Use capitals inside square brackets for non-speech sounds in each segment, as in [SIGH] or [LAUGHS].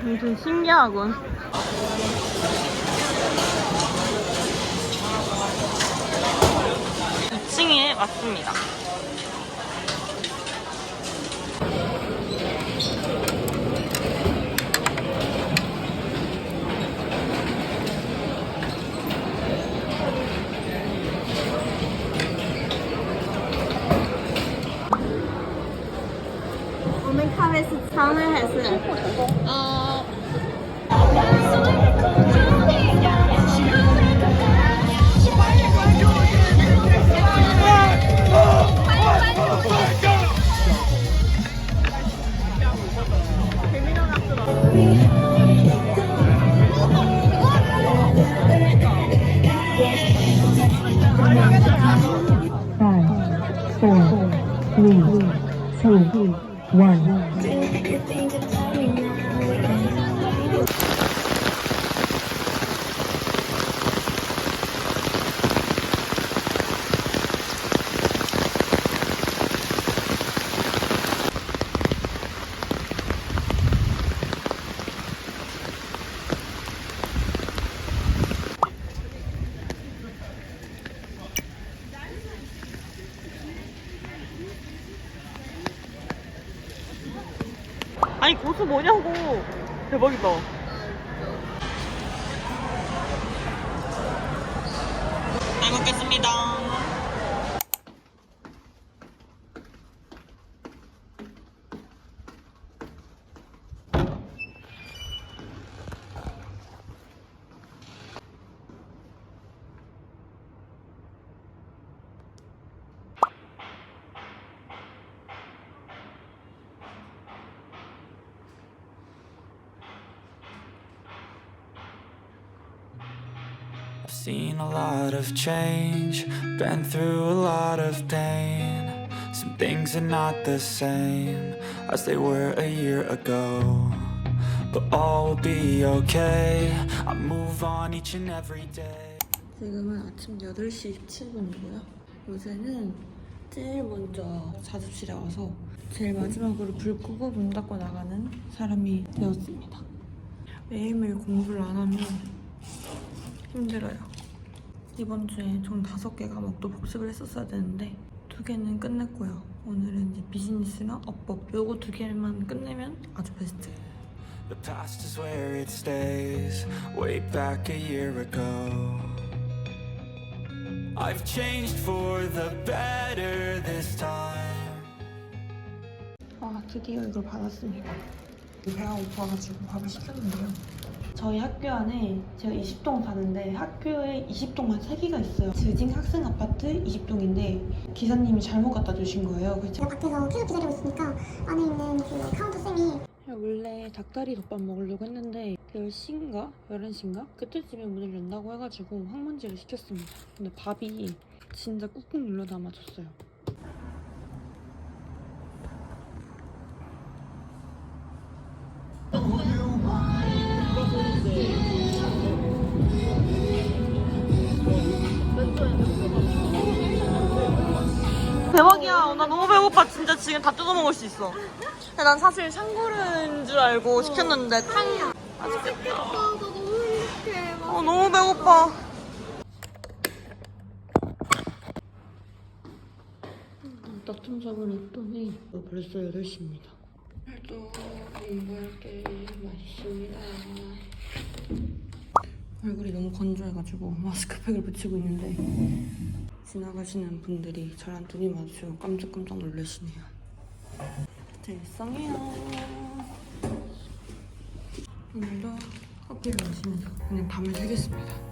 아무튼 신기하군. 이층에 왔습니다. five, one. 고수 뭐냐고. 대박이다. 잘 먹겠습니다 I've seen a lot of change, been through a lot of pain. Some things are not the same as they were a year ago. But all will be okay. I move on each and every day. 지금은 아침 8시 17분이고요. 요새는 제일 먼저 자습실에 와서 제일 마지막으로 불 끄고 문 닫고 나가는 사람이 되었습니다. 매일매일 공부를 안 하면 힘들어요. 이번 주에 총 5개 과목도 복습을 했었어야 되는데 두 개는 끝냈고요. 오늘은 이제 비즈니스랑 업법 요거 두 개만 끝내면 아주 베스트. The past is where it stays, way back a year ago. I've changed for the better this time. 아 드디어 이걸 받았습니다. 배가 고파가지고 밥을 시켰는데요. 저희 학교 안에 제가 20동 사는데 학교에 20동만 3개가 있어요. 지징 학생 아파트 20동인데 기사님이 잘못 갖다 주신 거예요. 그래서 제가 밖에서 계속 기다리고 있으니까 안에 있는 그 카운터 쌤이 원래 닭다리 덮밥 먹으려고 했는데 10시인가? 11시인가? 그때쯤에 문을 연다고 해가지고 황문지를 시켰습니다. 근데 밥이 진짜 꾹꾹 눌러 담아줬어요. 너무 배고파. 진짜 지금 다 뜯어 먹을 수 있어. 근데 난 사실 샹구르인 줄 알고 시켰는데 탕. 맛있겠다. 어, 너무 배고파. 작을 했더니 어, 벌써 8시입니다. 오늘도 공부할 게 맛있습니다. 얼굴이 너무 건조해가지고 마스크팩을 붙이고 있는데 지나가시는 분들이 저랑 눈이 마주치고 깜짝깜짝 놀라시네요. 들썽해요. 오늘도 커피를 마시면서 그냥 밤을 새겠습니다.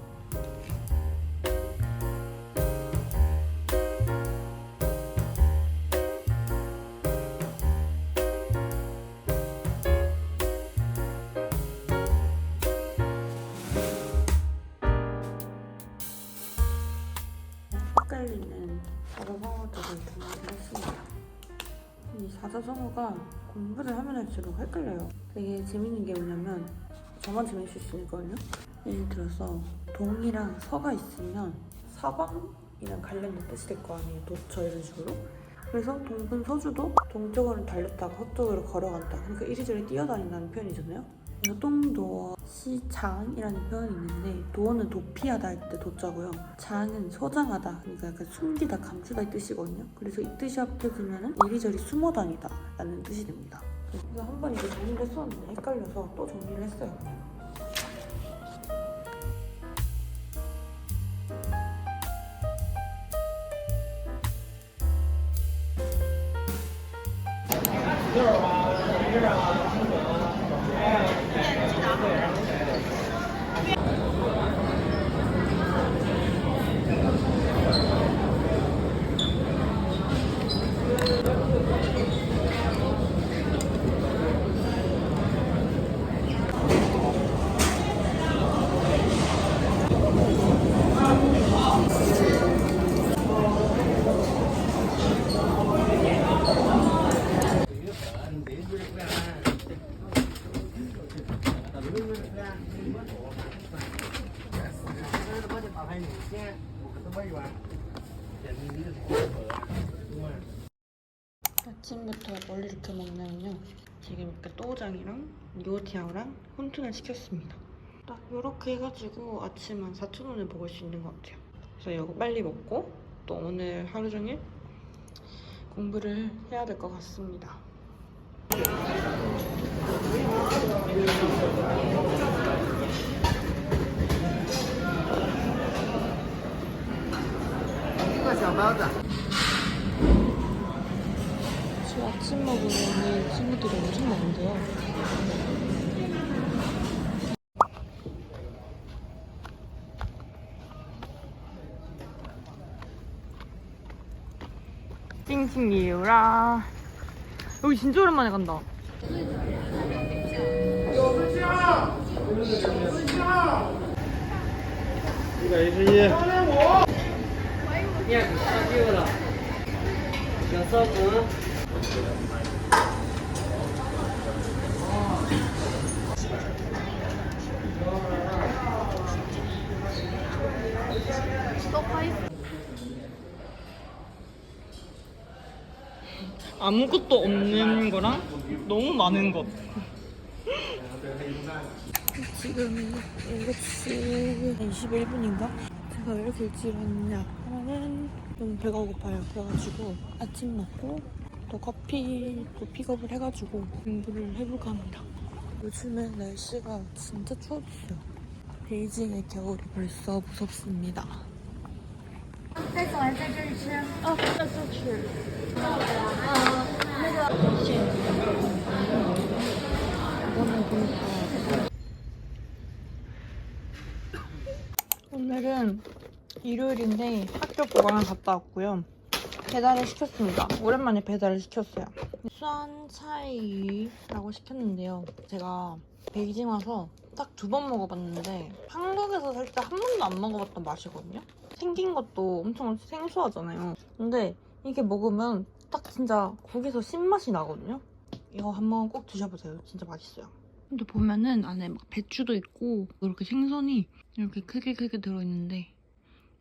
등록을 했습니다. 이 사자성어가 공부를 하면 할수록 헷갈려요. 되게 재밌는 게 뭐냐면 저만 재밌을 수 있거든요. 예를 들어서 동이랑 서가 있으면 서방이랑 관련된 뜻이 될 거 아니에요. 도처 이런 식으로. 그래서 동분 서주도 동쪽으로 달렸다가 서쪽으로 걸어간다. 그러니까 이리저리 뛰어다닌다는 표현이잖아요. 똥도어 시장이라는 표현이 있는데 도어는 도피하다 할 때 도자고요. 장은 소장하다 그러니까 약간 숨기다 감추다 이 뜻이거든요. 그래서 이 뜻이 합쳐지면 이리저리 숨어 다니다 라는 뜻이 됩니다. 그래서 한 번 이제 정리를 했었는데 헷갈려서 또 정리를 했어요. 아침부터 뭘 이렇게 먹냐면요. 지금 이렇게 또우장이랑 요티아오랑 혼툰을 시켰습니다. 딱 이렇게 해가지고 아침 한 4,000원에 먹을 수 있는 것 같아요. 그래서 이거 빨리 먹고 또 오늘 하루 종일 공부를 해야 될 것 같습니다. 지금 아침 오는 친구들이 엄청 많은데요. 찡찡이유라 여기 진짜 오랜만에 간다. 아무것도 없는 거랑 너무 많은 것. 지금 7시 21분인가? 제가 왜 이렇게 일찍 일어났냐 하면은 너무 배가 고파요. 그래가지고 아침 먹고 또 커피 또 픽업을 해가지고 공부를 해볼까 합니다. 요즘에 날씨가 진짜 추워졌어요. 베이징의 겨울이 벌써 무섭습니다. 아, 这次吃。 오늘은 일요일인데 학교 보관을 갔다 왔고요. 배달을 시켰습니다. 오랜만에 배달을 시켰어요. 수안 차이라고 시켰는데요. 제가 베이징 와서 딱 두 번 먹어봤는데 한국에서 살때한 번도 안 먹어봤던 맛이거든요. 생긴 것도 엄청 생소하잖아요. 근데 이게 먹으면 딱 진짜 거기서 신맛이 나거든요. 이거 한번 꼭 드셔보세요. 진짜 맛있어요. 근데 보면은 안에 막 배추도 있고 이렇게 생선이 이렇게 크게 크게 들어있는데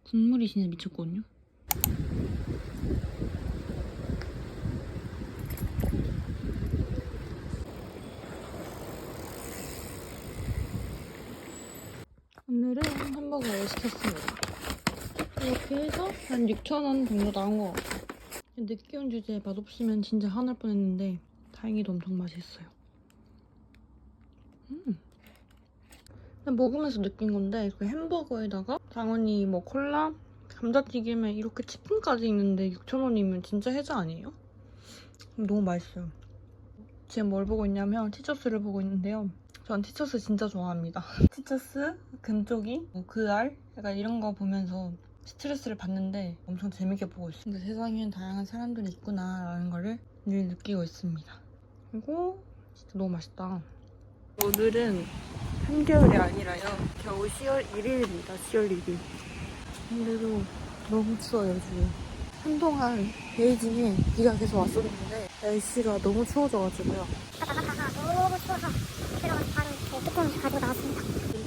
국물이 진짜 미쳤거든요. 오늘은 햄버거를 시켰습니다. 이렇게 해서 한 6,000원 정도 나온 것 같아요. 온 주제에 맛없으면 진짜 화날 뻔했는데 다행히도 엄청 맛있어요. 음. 먹으면서 느낀 건데 그 햄버거에다가 당연히 뭐 콜라, 감자튀김에 이렇게 치킨까지 있는데 6,000원이면 진짜 해자 아니에요? 너무 맛있어요. 지금 뭘 보고 있냐면 티처스를 보고 있는데요. 전 티처스 진짜 좋아합니다. [LAUGHS] 티처스, 금쪽이, 뭐 그알 약간 이런 거 보면서 스트레스를 받는데 엄청 재밌게 보고 있어요. 근데 세상에는 다양한 사람들이 있구나라는 거를 늘 느끼고 있습니다. 그리고 진짜 너무 맛있다. 오늘은 한겨울이 아니라요. 겨우 10월 1일입니다. 10월 1일. 근데도 너무 추워요, 지금. 한동안 베이징에 비가 계속 왔었는데 날씨가 너무 추워져가지고요. 너무 추워서 들어가서 바로 그 뚜껑을 가지고 나왔습니다.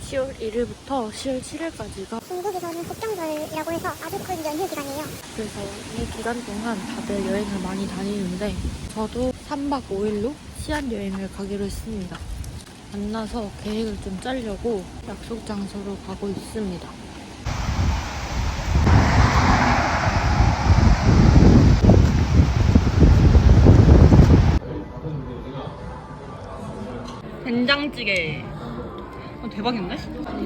10월 1일부터 10월 7일까지가 중국에서는 국경절이라고 해서 아주 큰 연휴 기간이에요. 그래서 이 기간 동안 다들 여행을 많이 다니는데 저도 3박 5일로 시안 여행을 가기로 했습니다. 만나서 계획을 좀 짜려고 약속 장소로 가고 있습니다. 된장찌개. 아, 대박인데?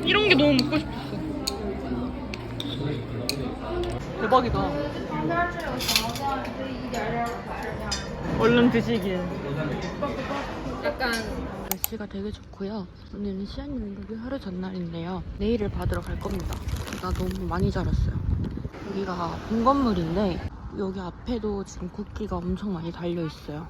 이런 게 너무 먹고 싶었어. 대박이다. 얼른 드시길. 날씨가 되게 좋고요. 오늘은 시안 여행 가기 하루 전날인데요. 내일을 받으러 갈 겁니다. 비가 너무 많이 자랐어요. 여기가 본 건물인데 여기 앞에도 지금 국기가 엄청 많이 달려 있어요.